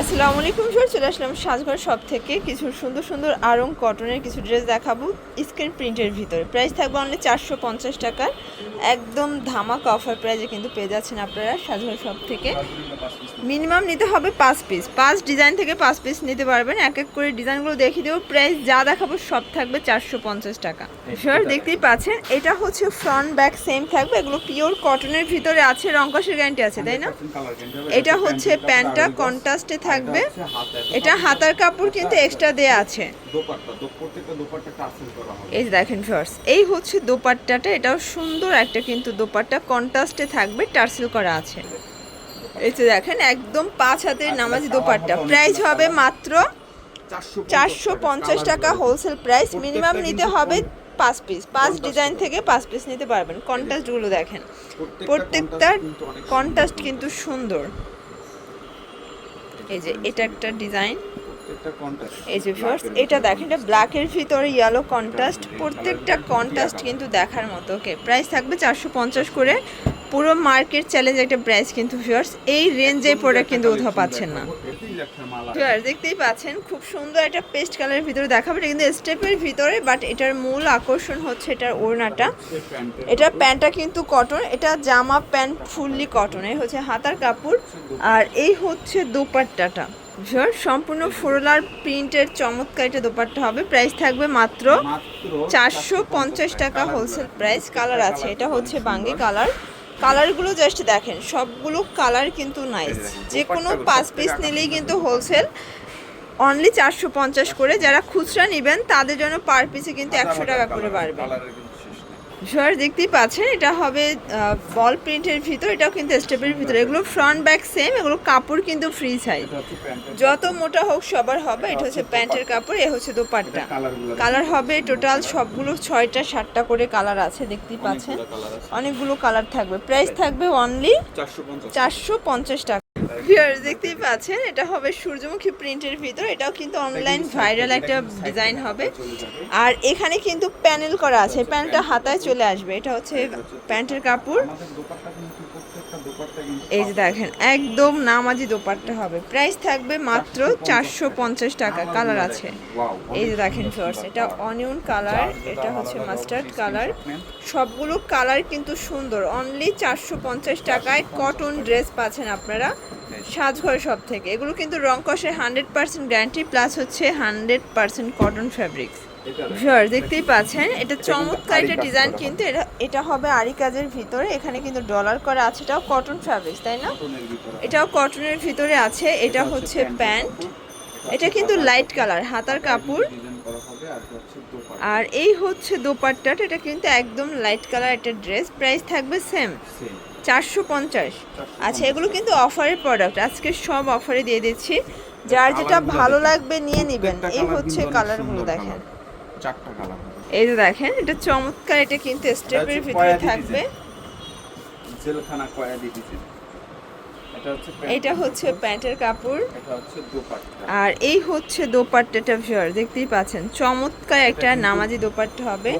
আসসালামু আলাইকুম স্যার চলে আসলাম সাজঘর শপ থেকে। কিছু সুন্দর সুন্দর আরং কটনের কিছু ড্রেস দেখাবো স্ক্রিন প্রিন্টের ভিতরে। প্রাইস থাকবে অনলি চারশো পঞ্চাশ টাকার। একদম ধামাকা অফার প্রাইজে কিন্তু পেয়ে যাচ্ছেন আপনারা সাজঘর সব থেকে। মিনিমাম নিতে হবে পাঁচ পিস পাঁচ ডিজাইন থেকে পাঁচ পিস নিতে পারবেন। এক এক করে ডিজাইনগুলো দেখিয়ে দেবো। প্রাইস যা দেখাবো সব থাকবে চারশো পঞ্চাশ টাকা। স্যার দেখতেই পাচ্ছেন। এটা হচ্ছে ফ্রন্ট ব্যাক সেম থাকবে। এগুলো পিওর কটনের ভিতরে আছে রংকসের গ্যারান্টি আছে তাই না? এটা হচ্ছে প্যান্টটা কন্ট্রাস্টে থাকবে। এটা হাতার কাপড় কিন্তু এক্সট্রা দেয়া আছে। এই যে দেখেন ফার্স এই হচ্ছে দোপাট্টাটা। এটাও সুন্দর একটা কিন্তু দোপাট্টা। কন্ট্রাস্টে থাকবে টার্সেল করা আছে। এই দেখেন একদম পাঁচ হাতের নামাজি দোপাট্টা। প্রাইস হবে মাত্র চারশো পঞ্চাশ টাকা হোলসেল প্রাইস মিনিমাম নিতে হবে পাঁচ পিস পাঁচ ডিজাইন থেকে পাঁচ পিস নিতে পারবেন। কন্ট্রাস্টগুলো দেখেন। প্রত্যেকটা কন্ট্রাস্ট কিন্তু সুন্দর। এই যে এটা একটা ডিজাইন এই যে ফার্স্ট এটা দেখেন এটা ব্ল্যাকের ভিতরে ইয়েলো কন্ট্রাস্ট প্রত্যেকটা কন্ট্রাস্ট কিন্তু দেখার মতো। ওকে প্রাইস থাকবে চারশো পঞ্চাশ করে। পুরো মার্কেট চ্যালেঞ্জ একটা প্রাইস কিন্তু ভিউয়ার্স এই রেঞ্জে প্রোডাক্ট কিন্তু কোথাও পাচ্ছেন না। ভিউয়ার্স দেখতেই পাচ্ছেন খুব সুন্দর একটা পেস্ট কালারের ভিতরে দেখাবে এটা কিন্তু স্টেপের ভিতরে বাট এটার মূল আকর্ষণ হচ্ছে এটার ওড়নাটা। এটা প্যান্টটা কিন্তু কটন এটা জামা প্যান্ট ফুললি কটন এই হচ্ছে হাতার কাপড় আর এই হচ্ছে দোপাট্টাটা। ভিউয়ার সম্পূর্ণ ফোরলার প্রিন্টের চমৎকার এটা দোপাট্টা হবে প্রাইস থাকবে মাত্র চারশো পঞ্চাশ টাকা হোলসেল প্রাইস কালার আছে এটা হচ্ছে বাঙ্গি কালার কালারগুলো জাস্ট দেখেন সবগুলো কালার কিন্তু নাইস যে কোনো পাঁচ পিস নিলেই কিন্তু হোলসেল অনলি চারশো পঞ্চাশ করে যারা খুচরা নেবেন তাদের জন্য পার পিসে কিন্তু একশো টাকা করে বাড়বে। ভিউয়ার দেখতেই পাচ্ছেন এটা হবে বল প্রিন্টের ভিতর এটাও কিন্তু স্টেপের ভিতরে। এগুলো ফ্রন্ট ব্যাক সেম এগুলো কাপড় কিন্তু ফ্রি সাইজ যত মোটা হোক সবার হবে এটা হচ্ছে প্যান্টের কাপড় এ হচ্ছে দোপাট্টা। কালার হবে টোটাল সবগুলো ছয়টা সাতটা করে কালার আছে দেখতেই পাচ্ছেন। অনেকগুলো কালার থাকবে। প্রাইস থাকবে অনলি চারশো পঞ্চাশ টাকা। ভিউয়ার্স দেখতেই পাচ্ছেন এটা হবে সূর্যমুখী প্রিন্টের ভিতর। এটাও কিন্তু অনলাইন ভাইরাল একটা ডিজাইন হবে। আর এখানে কিন্তু প্যানেল করা আছে। প্যানেলটা হাতায় চলে আসবে। এটা হচ্ছে প্যান্টের কাপড়। এই যে দেখেন একদম নামাজি দোপাট্টা হবে। প্রাইস থাকবে মাত্র চারশো পঞ্চাশ টাকা। কালার আছে। এই যে দেখেন ফার্স্ট এটা অনিয়ন কালার এটা হচ্ছে মাস্টার্ড কালার সবগুলো কালার কিন্তু সুন্দর। অনলি চারশো পঞ্চাশ টাকায় কটন ড্রেস পাচ্ছেন আপনারা। সাজঘর সব থেকে এগুলো কিন্তু রং কষের হান্ড্রেড পার্সেন্ট গ্যারান্টি, প্লাস হচ্ছে hundred percent cotton fabrics viewer দেখতেই পাচ্ছেন, এটা চমৎকার একটা ডিজাইন কিন্তু এটা এটা হবে আরি কাজের ভিতরে, এখানে কিন্তু ডলার করা আছে, এটাও কটন ফ্যাব্রিক্স তাই না? এটাও কটনের ভিতরে আছে, এটা হচ্ছে প্যান্ট। এটা কিন্তু লাইট কালার, হাতার কাপড়। আর এই হচ্ছে দোপাট্টাটা, এটা কিন্তু একদম লাইট কালার একটা ড্রেস, প্রাইস থাকবে সেম। চারশো পঞ্চাশ। আচ্ছা এগুলো কিন্তু অফারের প্রোডাক্ট আজকে সব অফারে দিয়ে দিচ্ছি। যার যেটা ভালো লাগবে নিয়ে নেবেন। এই হচ্ছে কালারগুলো দেখেন। এই যে দেখেন এটা চমৎকার এটা কিন্তু স্টেপের ভিতরে থাকবে। জেলখানা কয়া দিয়ে এটা হচ্ছে প্যান্টের কাপড়। আর এই হচ্ছে দোপাট্টাটা ভিউয়ার দেখতেই পাচ্ছেন। চমৎকার একটা নামাজি দোপাট্টা হবে।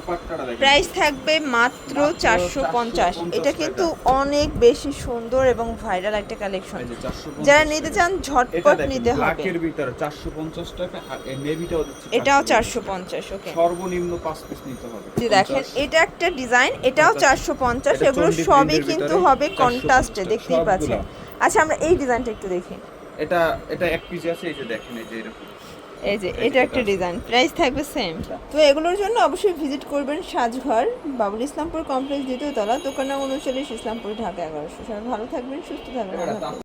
প্রাইস থাকবে মাত্র চারশো পঞ্চাশ। এটা কিন্তু অনেক বেশি সুন্দর এবং ভাইরাল একটা কালেকশন। এই যে 450 যারা নিতে চান ঝটপট নিতে হবে। ব্ল্যাকের ভিতরে 450 টাকা আর নেভিটাও এটাও চারশো পঞ্চাশ ওকে। সর্বনিম্ন 5 পিস নিতে হবে। দেখেন এটা একটা ডিজাইন এটাও চারশো পঞ্চাশ। এগুলো সবই কিন্তু হবে 450 কন্ট্রাস্টে দেখতেই পাচ্ছেন। আচ্ছা আমরা এই ডিজাইনটা একটু দেখি। এটা এটা এক পিস আছে এই যে দেখেন এই যে এরকম। এই যে এটা একটা ডিজাইন। প্রাইস থাকবে সেম তো এগুলোর জন্য অবশ্যই ভিজিট করবেন সাজঘর বাবুল ইসলামপুর কমপ্লেক্স দ্বিতীয় তলা দোকান উনচল্লিশ ইসলামপুর ঢাকা এগারোশো। সবাই ভালো থাকবেন সুস্থ থাকবেন।